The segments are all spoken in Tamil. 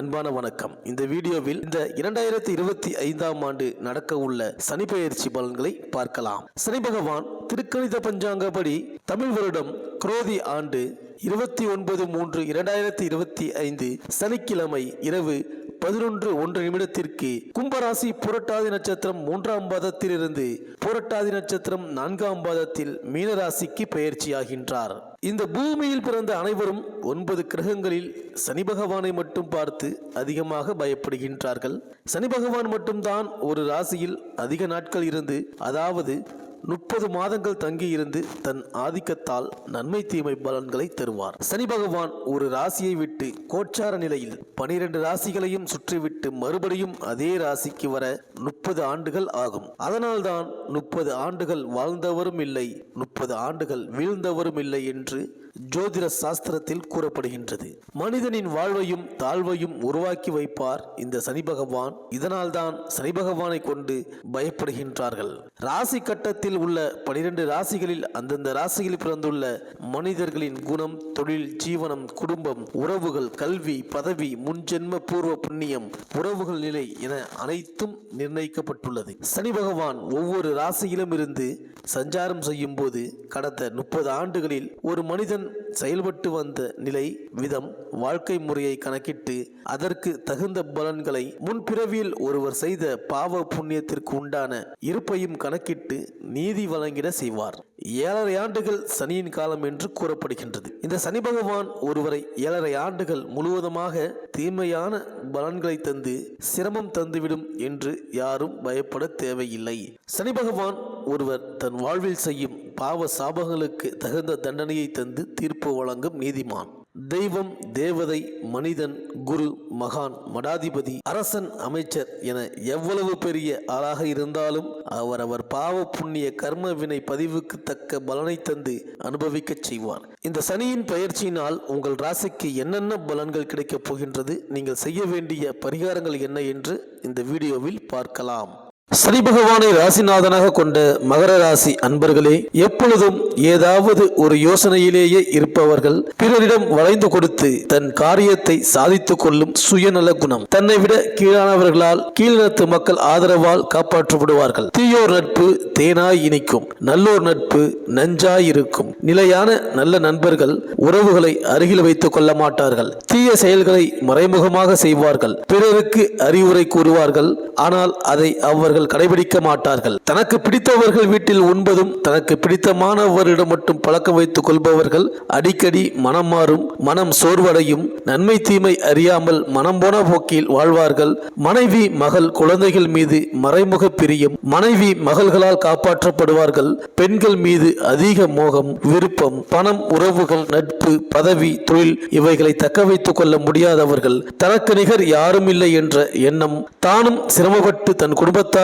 அன்பான வணக்கம். இந்த வீடியோவில் இந்த இரண்டாயிரத்தி இருபத்தி ஐந்தாம் ஆண்டு நடக்க உள்ள சனி பெயர்ச்சி பலன்களை பார்க்கலாம். சனி பகவான் திருக்கணித பஞ்சாங்கப்படி தமிழ் வருடம் குரோதி ஆண்டு இருபத்தி ஒன்பது மூன்று இரண்டாயிரத்தி இருபத்தி ஐந்து சனிக்கிழமை இரவு பதினொன்று ஒன்று நிமிடத்திற்கு கும்பராசி புரட்டாதி நட்சத்திரம் மூன்றாம் பாதத்திலிருந்து புரட்டாதி நட்சத்திரம் நான்காம் பாதத்தில் மீனராசிக்கு பயிற்சியாகின்றார் இந்த பூமியில் பிறந்த அனைவரும் ஒன்பது கிரகங்களில் சனி பகவானை மட்டும் பார்த்து அதிகமாக பயப்படுகின்றார்கள். சனி பகவான் மட்டும்தான் ஒரு ராசியில் அதிக நாட்கள் இருந்து அதாவது முப்பது மாதங்கள் தங்கியிருந்து தன் ஆதிக்கத்தால் நன்மை தீமை பலன்களை தருவார். சனி பகவான் ஒரு ராசியை விட்டு கோச்சார நிலையில் பனிரெண்டு ராசிகளையும் சுற்றிவிட்டு மறுபடியும் அதே ராசிக்கு வர முப்பது ஆண்டுகள் ஆகும். அதனால்தான் முப்பது ஆண்டுகள் வாழ்ந்தவரும் இல்லை முப்பது ஆண்டுகள் வீழ்ந்தவரும் இல்லை என்று ஜோதிட சாஸ்திரத்தில் கூறப்படுகின்றது. மனிதனின் வாழ்வையும் தாழ்வையும் உருவாக்கி வைப்பார் இந்த சனி பகவான். இதனால்தான் சனி பகவானை கொண்டு பயப்படுகின்றார்கள். ராசி கட்டத்தில் உள்ள பனிரெண்டு ராசிகளில் அந்தந்த ராசியில் பிறந்துள்ள மனிதர்களின் குணம் தொழில் ஜீவனம் குடும்பம் உறவுகள் கல்வி பதவி முன்ஜென்ம பூர்வ புண்ணியம் உறவுகள் நிலை என அனைத்தும் நிர்ணயிக்கப்பட்டுள்ளது. சனி பகவான் ஒவ்வொரு ராசியிலும் இருந்து சஞ்சாரம் செய்யும் போது கடந்த முப்பது ஆண்டுகளில் ஒரு மனிதன் செயல்பட்டு வந்த நிலை விதம் வாழ்க்கை முறையை கணக்கிட்டு அதற்கு தகுந்த பலன்களை முன்பிறவியில் ஒருவர் செய்த பாவ புண்ணியத்திற்கு உண்டான இருப்பையும் கணக்கிட்டு நீதி வழங்கிட செய்வார். ஏழரை ஆண்டுகள் சனியின் காலம் என்று கூறப்படுகின்றது. இந்த சனி பகவான் ஒருவரை ஏழரை ஆண்டுகள் முழுவதுமாக தீமையான பலன்களை தந்து சிரமம் தந்துவிடும் என்று யாரும் பயப்பட தேவையில்லை. சனி பகவான் ஒருவர் தன் வாழ்வில் செய்யும் பாவ சாபங்களுக்கு தகுந்த தண்டனையை தந்து தீர்ப்பு வழங்கும் நீதிமான். தெய்வம் தேவதை மனிதன் குரு மகான் மடாதிபதி அரசன் அமைச்சர் என எவ்வளவு பெரிய ஆளாக இருந்தாலும் அவர் அவர் பாவ புண்ணிய கர்ம வினை பதிவுக்கு தக்க பலனை தந்து அனுபவிக்கச் செய்வார். இந்த சனியின் பயிற்சியினால் உங்கள் ராசிக்கு என்னென்ன பலன்கள் கிடைக்கப் போகின்றது நீங்கள் செய்ய வேண்டிய பரிகாரங்கள் என்ன என்று இந்த வீடியோவில் பார்க்கலாம். சனி பகவானை ராசிநாதனாக கொண்ட மகர ராசி அன்பர்களே எப்பொழுதும் ஏதாவது ஒரு யோசனையிலேயே இருப்பவர்கள் பிறரிடம் வளைந்து கொடுத்து தன் காரியத்தை சாதித்துக் கொள்ளும் சுயநல குணம். தன்னை விட கீழானவர்களால் கீழ்நத்து மக்கள் ஆதரவால் காப்பாற்றப்படுவார்கள். தீயோர் நட்பு தேனாய் இனிக்கும். நல்லோர் நட்பு நஞ்சாய் இருக்கும். நிலையான நல்ல நண்பர்கள் உறவுகளை அருகில் வைத்துக் கொள்ள மாட்டார்கள். தீய செயல்களை மறைமுகமாக செய்வார்கள். பிறருக்கு அறிவுரை கூறுவார்கள். ஆனால் அதை அவர்கள் கடைபிடிக்க மாட்டார்கள். தனக்கு பிடித்தவர்கள் வீட்டில் உண்பதும் தனக்கு பிடித்தமானவரிடம் மட்டும் பழக்கம் வைத்துக் கொள்பவர்கள் அடிக்கடி மனம் மாறும் மனம் சோர்வடையும் நன்மை தீமை அறியாமல் மனம் போன போக்கில் வாழ்வார்கள். மனைவி மகள் குழந்தைகள் மீது மறைமுக பிரியம் மனைவி மகள்களால் காப்பாற்றப்படுவார்கள். பெண்கள் மீது அதிக மோகம் விருப்பம் பணம் உறவுகள் நட்பு பதவி தொழில் இவைகளை தக்க வைத்துக் கொள்ள முடியாதவர்கள். தனக்கு நிகர் யாரும் இல்லை என்ற எண்ணம் தானும் சிரமப்பட்டு தன்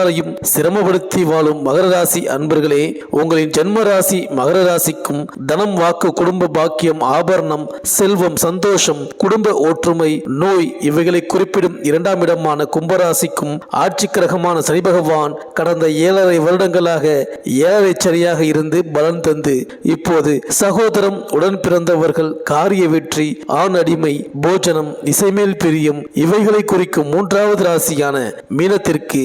எல்லாரையும் சிரமப்படுத்தி வாழும் மகர ராசி அன்பர்களே உங்களின் ஜென்ம ராசி மகர ராசிக்கும் தனம் வாக்கு குடும்ப பாக்கியம் ஆபரணம் செல்வம் சந்தோஷம் குடும்ப ஒற்றுமை நோய் இவைகளை குறிப்பிடும் இரண்டாம் இடமான கும்பராசிக்கும் ஆட்சி கிரகமான சனி பகவான் கடந்த ஏழரை வருடங்களாக ஏழரை சரியாக இருந்து பலன் தந்து இப்போது சகோதரம் உடன் பிறந்தவர்கள் காரிய வெற்றி ஆண் அடிமை போஜனம் இசைமேல் பிரியம் இவைகளை குறிக்கும் மூன்றாவது ராசியான மீனத்திற்கு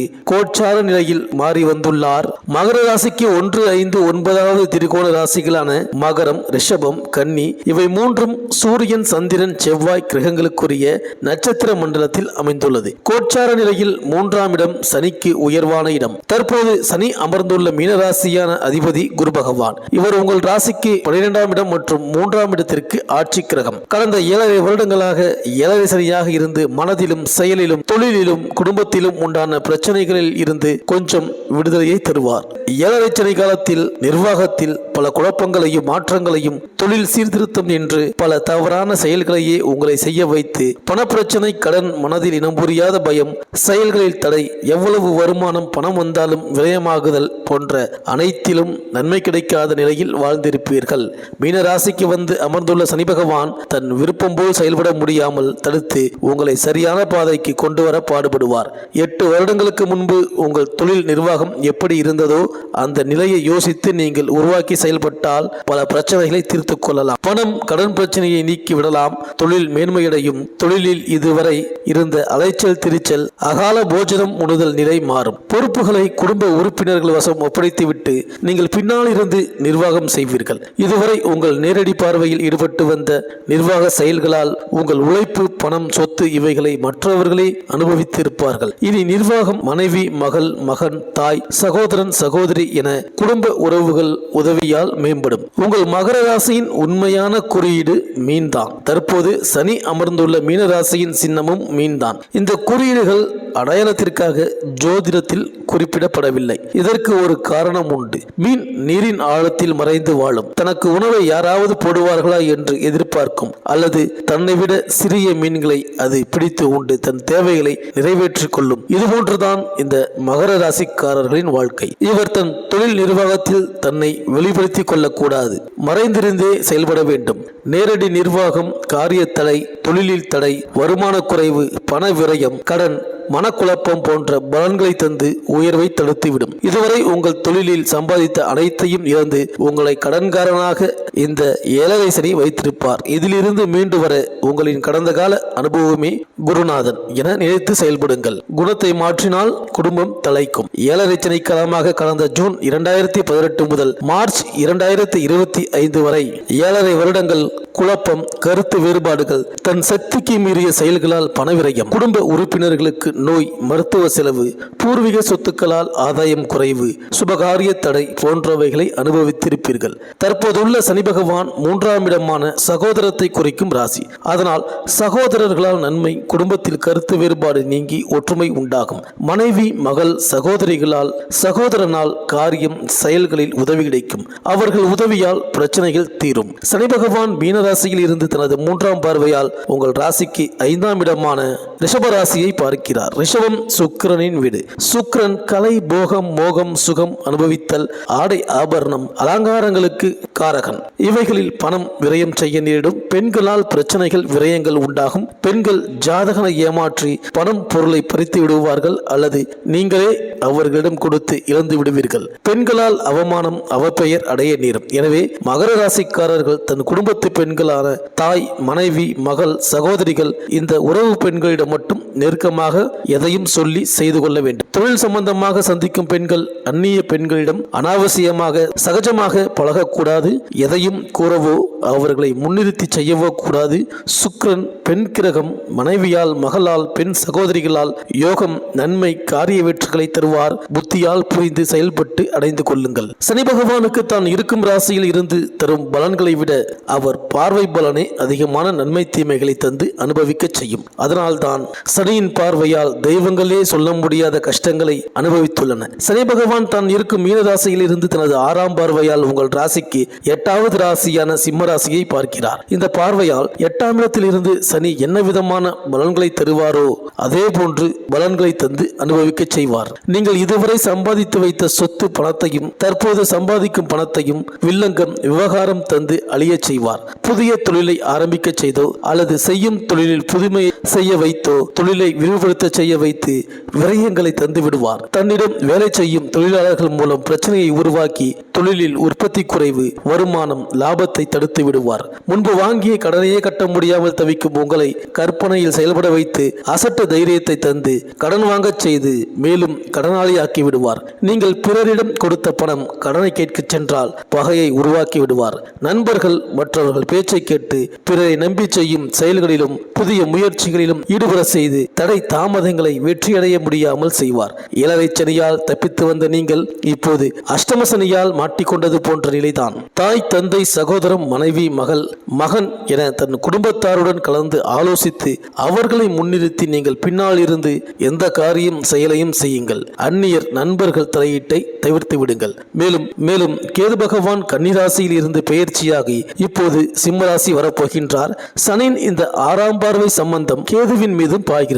கோச்சார நிலையில் மாறி வந்துள்ளார். மகர ராசிக்கு ஒன்று ஐந்து ஒன்பதாவது திரிகோண ராசிகளான மகரம் ரிஷபம் கன்னி இவை மூன்றும் சூரியன் சந்திரன் செவ்வாய் கிரகங்களுக்குரிய நட்சத்திர மண்டலத்தில் அமைந்துள்ளது. கோச்சார நிலையில் மூன்றாம் இடம் சனிக்கு உயர்வான இடம். தற்போது சனி அமர்ந்துள்ள மீனராசியான அதிபதி குரு பகவான். இவர் உங்கள் ராசிக்கு பனிரெண்டாம் இடம் மற்றும் மூன்றாம் இடத்திற்கு ஆட்சி கிரகம். கடந்த ஏழரை வருடங்களாக ஏழரை சனியாக இருந்து மனதிலும் செயலிலும் தொழிலிலும் குடும்பத்திலும் உண்டான பிரச்சனைகளில் இருந்து கொஞ்சம் விடுதலையை தருவார். ஏழரை சனி காலத்தில் நிர்வாகத்தில் பல குழப்பங்களையும் மாற்றங்களையும் தொழில் சீர்திருத்தம் என்று பல தவறான செயல்களையே உங்களை செய்ய வைத்து பணப்பிரச்சனை கடன் மனதில் இனம் புரியாத பயம் செயல்களில் தடை எவ்வளவு வருமானம் பணம் வந்தாலும் விரயமாகுதல் போன்ற அனைத்திலும் நன்மை கிடைக்காத நிலையில் வாழ்ந்திருப்பீர்கள். மீனராசிக்கு வந்து அமர்ந்துள்ள சனி பகவான் தன் விருப்பம் போல் செயல்பட முடியாமல் தடுத்து உங்களை சரியான பாதைக்கு கொண்டு வர பாடுபடுவார். எட்டு வருடங்களுக்கு முன்பு உங்கள் தொழில் நிர்வாகம் எப்படி இருந்ததோ அந்த நிலையை யோசித்து நீங்கள் உருவாக்கி செயல்பட்டால் பல பிரச்சனைகளை தீர்த்து கொள்ளலாம். பணம் கடன் பிரச்சனையை நீக்கி விடலாம். தொழில் மேன்மையடையும். தொழிலில் இதுவரை இருந்த அலைச்சல் திரிச்சல் அகால போஜனம் உணுதல் நிலை மாறும். பொறுப்புகளை குடும்ப உறுப்பினர்கள் வசம் ஒப்படைத்துவிட்டு நீங்கள் பின்னால் இருந்து நிர்வாகம் செய்வீர்கள். இதுவரை உங்கள் நேரடி பார்வையில் ஈடுபட்டு வந்த நிர்வாக செயல்களால் உங்கள் உழைப்பு பணம் சொத்து இவைகளை மற்றவர்களே அனுபவித்திருப்பார்கள். இனி நிர்வாகம் மனைவி மகள் மகன் தாய் சகோதரன் சகோதரி என குடும்ப உறவுகள் உதவியால் மேம்படும். உங்கள் மகர ராசியின் உண்மையான குறியீடு மீன்தான். தற்போது சனி அமர்ந்துள்ள மீன ராசியின் சின்னமும் மீன்தான். இந்த குறியீடுகள் அடையாளத்திற்காக ஜோதிடத்தில் குறிப்பிடப்படவில்லை. இதற்கு ஒரு காரணம் உண்டு. மீன் நீரின் ஆழத்தில் மறைந்து வாழும். தனக்கு உணவை யாராவது போடுவார்களா என்று எதிர் பார்க்கும் அல்லது தன்னை விட சிறிய மீன்களை அது பிடித்து உண்டு தன் தேவைகளை நிறைவேற்றிக் கொள்ளும். இதுபோன்றுதான் இந்த மகர ராசிக்காரர்களின் வாழ்க்கை. இவர் தன் தொழில் நிர்வாகத்தில் தன்னை வெளிப்படுத்திக் கொள்ளக்கூடாது. மறைந்திருந்தே செயல்பட வேண்டும். நேரடி நிர்வாகம் காரிய தடை தொழிலில் தடை வருமான குறைவு பண விரயம் கடன் மனக்குழப்பம் போன்ற பலன்களை தந்து உயர்வை தடுத்துவிடும். இதுவரை உங்கள் தொழிலில் சம்பாதித்த அனைத்தையும் இழந்து உங்களை கடன்காரனாக இந்த ஏழரை வைத்திருப்பார். இதிலிருந்து மீண்டு வர உங்களின் கடந்த கால அனுபவமே குருநாதன் என நினைத்து செயல்படுங்கள். குணத்தை மாற்றினால் குடும்பம் தலைக்கும் ஏழரை காலமாக கடந்த ஜூன் இரண்டாயிரத்தி பதினெட்டு முதல் மார்ச் இரண்டாயிரத்தி இருபத்தி ஐந்து வரை ஏழரை வருடங்கள் குழப்பம் கருத்து வேறுபாடுகள் தன் சக்திக்கு மீறிய செயல்களால் பணவிரயம் குடும்ப உறுப்பினர்களுக்கு நோய் மருத்துவ செலவு பூர்வீக சொத்துக்களால் ஆதாயம் குறைவு சுபகாரிய தடை போன்றவைகளை அனுபவித்திருப்பீர்கள். தற்போதுள்ள சனி பகவான் மூன்றாம் இடமான சகோதரத்தை குறிக்கும் ராசி. அதனால் சகோதரர்களால் நன்மை குடும்பத்தில் கருத்து வேறுபாடு நீங்கி ஒற்றுமை உண்டாகும். மனைவி மகள் சகோதரிகளால் சகோதரனால் காரியம் செயல்களில் உதவி கிடைக்கும். அவர்கள் உதவியால் பிரச்சனைகள் தீரும். சனி பகவான் மீனராசியில் இருந்து தனது மூன்றாம் பார்வையால் உங்கள் ராசிக்கு ஐந்தாம் இடமான ரிஷபராசியை பார்க்கிறார். பார்க்கிறார் ரிஷபம் சுக்கிரனின் வீடு. சுக்கிரன் கலை போகம் மோகம் சுகம் அனுபவித்தல் ஆடை ஆபரணம் அலங்காரங்களுக்கு காரகன். இவைகளில் பணம் விரயம் செய்ய நேரிடும். பெண்களால் பிரச்சனைகள் விரயங்கள் உண்டாகும். பெண்கள் ஜாதகனை ஏமாற்றி பணம் பொருளை பறித்து விடுவார்கள் அல்லது நீங்களே அவர்களிடம் கொடுத்து இழந்து விடுவீர்கள். பெண்களால் அவமானம் அவப்பெயர் அடைய நேரும். எனவே மகர ராசிக்காரர்கள் தன் குடும்பத்து பெண்களான தாய் மனைவி மகள் சகோதரிகள் இந்த உறவு பெண்களிடம் மட்டும் நெருக்கமாக எதையும் சொல்லி செய்து கொள்ள வேண்டும். தொழில் சம்பந்தமாக சந்திக்கும் பெண்கள் அந்நிய பெண்களிடம் அனாவசியமாக சகஜமாக பழகக்கூடாது. எதையும் கூறவோ அவர்களை முன்னிறுத்தி செய்யவோ கூடாது. சுக்கிரன் பெண் கிரகம் மனைவியால் மகளால் பெண் சகோதரிகளால் யோகம் நன்மை காரிய வெற்றிகளை தருவார். புத்தியால் புரிந்து செயல்பட்டு அடைந்து கொள்ளுங்கள். சனி பகவானுக்கு தான் இருக்கும் ராசியில் இருந்து தரும் பலன்களை விட அவர் பார்வை பலனே அதிகமான நன்மை தீமைகளை தந்து அனுபவிக்க செய்யும். அதனால்தான் சனியின் பார்வையால் தெய்வங்களே சொல்ல முடியாத கஷ்டங்களை அனுபவித்துள்ளன. சனி பகவான் தான் இருக்கும் மீனராசியில் இருந்து தனது ஆறாம் பார்வையால் உங்கள் ராசிக்கு எட்டாவது ராசியான சிம்ம ராசியை பார்க்கிறார். இந்த பார்வையால் எட்டாம் இடத்தில் இருந்து சனி என்ன விதமான பலன்களை தருவாரோ அதே போன்று பலன்களை தந்து அனுபவிக்க செய்வார். நீங்கள் இதுவரை சம்பாதித்து வைத்த சொத்து பணத்தையும் தற்போது சம்பாதிக்கும் பணத்தையும் வில்லங்கம் விவகாரம் தந்து அழிய செய்வார். புதிய தொழிலை ஆரம்பிக்க செய்தோ அல்லது செய்யும் தொழிலில் புதுமை செய்ய வைத்தோ தொழில் விரிவுபடுத்த செய்ய வைத்து விரயங்களை தந்து விடுவார். தன்னிடம் வேலை செய்யும் தொழிலாளர்கள் மூலம் பிரச்சனையை உருவாக்கி தொழிலில் உற்பத்தி குறைவு வருமானம் லாபத்தை தடுத்து விடுவார். முன்பு வாங்கிய கடனையே கட்ட முடியாமல் தவிக்கும் உங்களை கற்பனையில் செயல்பட வைத்து அசட்ட தைரியத்தை தந்து கடன் வாங்கச் செய்து மேலும் கடனாளி ஆக்கி விடுவார். நீங்கள் பிறரிடம் கொடுத்த பணம் கடனை கேட்க சென்றால் பகையை உருவாக்கி விடுவார். நண்பர்கள் மற்றவர்கள் பேச்சை கேட்டு பிறரை நம்பி செய்யும் செயல்களிலும் புதிய முயற்சிகளிலும் ஈடுபட செய்து தடை தாமதங்களை வெற்றியடைய முடியாமல் செய்வார். இளரை சனியால் தப்பித்து வந்த நீங்கள் இப்போது அஷ்டம சனியால் மாட்டிக்கொண்டது போன்ற நிலைதான். தாய் தந்தை சகோதரம் மனைவி மகள் மகன் என தன் குடும்பத்தாருடன் கலந்து ஆலோசித்து அவர்களை முன்னிறுத்தி நீங்கள் பின்னால் இருந்து எந்த காரியம் செயலையும் செய்யுங்கள். அந்நியர் நண்பர்கள் தலையீட்டை தவிர்த்து விடுங்கள். மேலும் மேலும் கேது பகவான் கன்னிராசியில் இருந்து பெயர்ச்சியாகி இப்போது சிம்மராசி வரப்போகின்றார். சனின் இந்த ஆறாம் பார்வை சம்பந்தம் கேதுவின் மீதும் பாய்கிறது.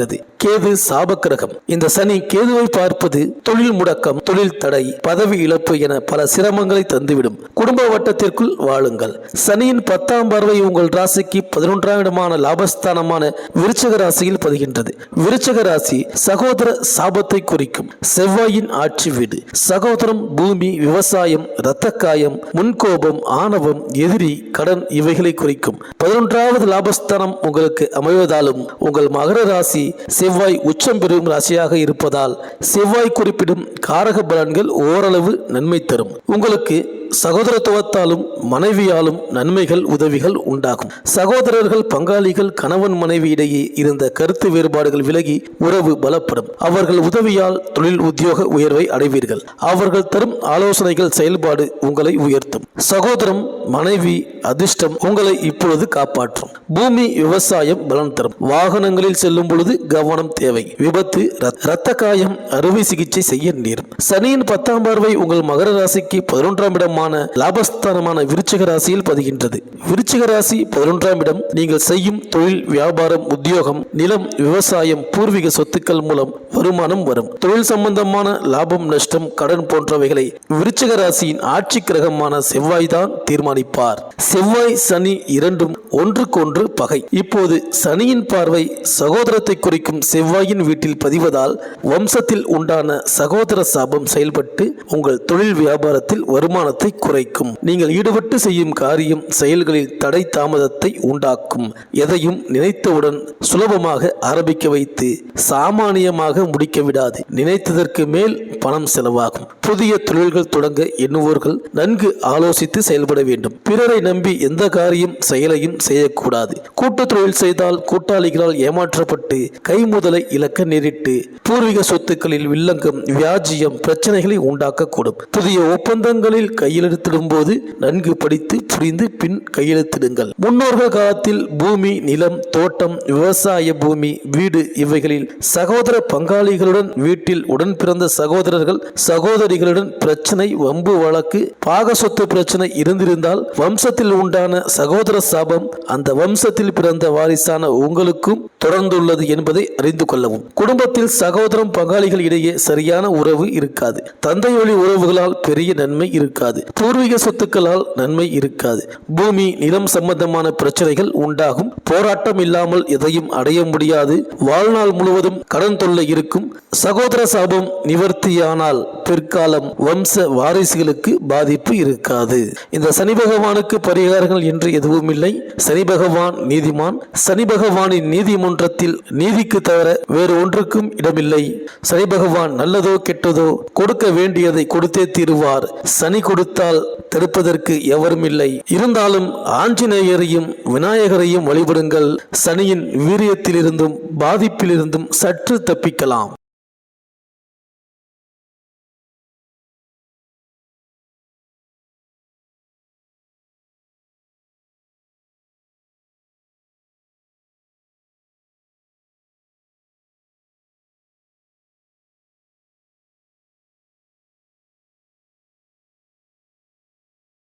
கேது சாபக்கிரகம். இந்த சனி கேதுவை பார்ப்பது தொழில் முடக்கம் தொழில் தடை பதவி இழப்பு என பல சிரமங்களை தந்துவிடும். குடும்ப வட்டத்திற்குள் வாழுங்கள். சனியின் பத்தாம் பார்வை உங்கள் ராசிக்கு பதினொன்றாம் இடமான லாபஸ்தானமான விருச்சக ராசியில் பதிகின்றது. விருச்சக ராசி சகோதர சாபத்தை குறிக்கும். செவ்வாயின் ஆட்சி வீடு. சகோதரம் பூமி விவசாயம் இரத்தக்காயம் முன்கோபம் ஆணவம் எதிரி கடன் இவைகளை குறிக்கும். பதினொன்றாவது லாபஸ்தானம் உங்களுக்கு அமைவதாலும் உங்கள் மகர ராசி செவ்வாய் உச்சம் பெறும் ராசியாக இருப்பதால் செவ்வாய் குறிப்பிடும் காரக பலன்கள் ஓரளவு நன்மை தரும். உங்களுக்கு சகோதரத்துவத்தாலும் மனைவியாலும் நன்மைகள் உதவிகள் உண்டாகும். சகோதரர்கள் பங்காளிகள் கணவன் மனைவி இடையே இருந்த கருத்து வேறுபாடுகள் விலகி உறவு பலப்படும். அவர்கள் உதவியால் தொழில் உத்தியோக உயர்வை அடைவீர்கள். அவர்கள் தரும் ஆலோசனைகள் செயல்பாடு உங்களை உயர்த்தும். சகோதரம் மனைவி அதிர்ஷ்டம் உங்களை இப்பொழுது காப்பாற்றும். பூமி விவசாயம் பலன் தரும். வாகனங்களில் செல்லும் பொழுது கவனம் தேவை. விபத்து இரத்த காயம் அறுவை சிகிச்சை செய்ய நேரும். சனியின் பத்தாம் பார்வை உங்கள் மகர ராசிக்கு பதினொன்றாம் இடமான லாபஸ்தானமான விருச்சிக ராசியில் பதிகின்றது. விருச்சிக ராசி பதினொன்றாம் இடம் நீங்கள் செய்யும் தொழில் வியாபாரம் உத்தியோகம் நிலம் விவசாயம் பூர்வீக சொத்துக்கள் மூலம் வருமானம் வரும். தொழில் சம்பந்தமான லாபம் நஷ்டம் கடன் போன்றவைகளை விருச்சிக ராசியின் ஆட்சி கிரகமான செவ்வாய் தான் தீர்மானிப்பார். செவ்வாய் சனி இரண்டும் ஒன்றுக்கொன்று பகை. இப்போது சனியின் பார்வை சகோதரத்தை குறிக்கும் செவ்வாயின் வீட்டில் பதிவதால் வம்சத்தில் உண்டான சகோதர சாபம் செயல்பட்டு உங்கள் தொழில் வியாபாரத்தில் வருமானத்தை குறைக்கும். நீங்கள் ஈடுபட்டு செய்யும் காரியம் செயல்களில் தடை தாமதத்தை உண்டாக்கும். எதையும் நினைத்தவுடன் சுலபமாக ஆரம்பிக்க வைத்து சாமானியமாக முடிக்க விடாது. நினைத்ததற்கு மேல் பணம் செலவாகும். புதிய தொழில்கள் தொடங்க எண்ணுவோர்கள் நன்கு ஆலோசித்து செயல்பட வேண்டும். பிறரை நம்பி எந்த காரியம் செயலையும் செய்யக்கூடாது. கூட்டு தொழில் செய்தால் கூட்டாளிகளால் ஏமாற்றப்பட்டு கை முதலை இழக்க நேரிட்டு பூர்வீக சொத்துக்களில் வில்லங்கம் வியாஜியம் பிரச்சனைகளை உண்டாக்கக்கூடும். புதிய ஒப்பந்தங்களில் கை போது நன்கு படித்து புரிந்து பின் கையெழுத்திடுங்கள். முன்னோர்கள் காலத்தில் பூமி நிலம் தோட்டம் விவசாய பூமி வீடு இவைகளில் சகோதர பங்காளிகளுடன் வீட்டில் உடன் பிறந்த சகோதரர்கள் சகோதரிகளுடன் பிரச்சனை வம்பு வழக்கு பாக சொத்து பிரச்சனை இருந்திருந்தால் வம்சத்தில் உண்டான சகோதர சாபம் அந்த வம்சத்தில் பிறந்த வாரிசான உங்களுக்கும் தொடர்ந்துள்ளது என்பதை அறிந்து கொள்ளவும். குடும்பத்தில் சகோதரம் பங்காளிகள் இடையே சரியான உறவு இருக்காது. தந்தை வழி உறவுகளால் பெரிய நன்மை இருக்காது. பூர்வீக சொத்துக்களால் நன்மை இருக்காது. பூமி நிலம் சம்பந்தமான பிரச்சனைகள் உண்டாகும். போராட்டம் இல்லாமல் எதையும் அடைய முடியாது. வாழ்நாள் முழுவதும் கடன் தொல்லை இருக்கும். சகோதர சாபம் நிவர்த்தியானால் பிற்காலம் வம்ச வாரிசுகளுக்கு பாதிப்பு இருக்காது. இந்த சனி பகவானுக்கு பரிகாரங்கள் என்று எதுவும் இல்லை. சனி பகவான் நீதிமான். சனி பகவானின் நீதிமன்றத்தில் நீதிக்கு தவிர வேறு ஒன்றுக்கும் இடமில்லை. சனி பகவான் நல்லதோ கெட்டதோ கொடுக்க வேண்டியதை கொடுத்தே தீருவார். சனி கொடுத்தால் தடுப்பதற்கு எவரும் இல்லை இருந்தாலும் ஆஞ்சநேயரையும் விநாயகரையும் வழிபடுங்கள். சனியின் வீரியத்திலிருந்தும் பாதிப்பிலிருந்தும் சற்று தப்பிக்கலாம்.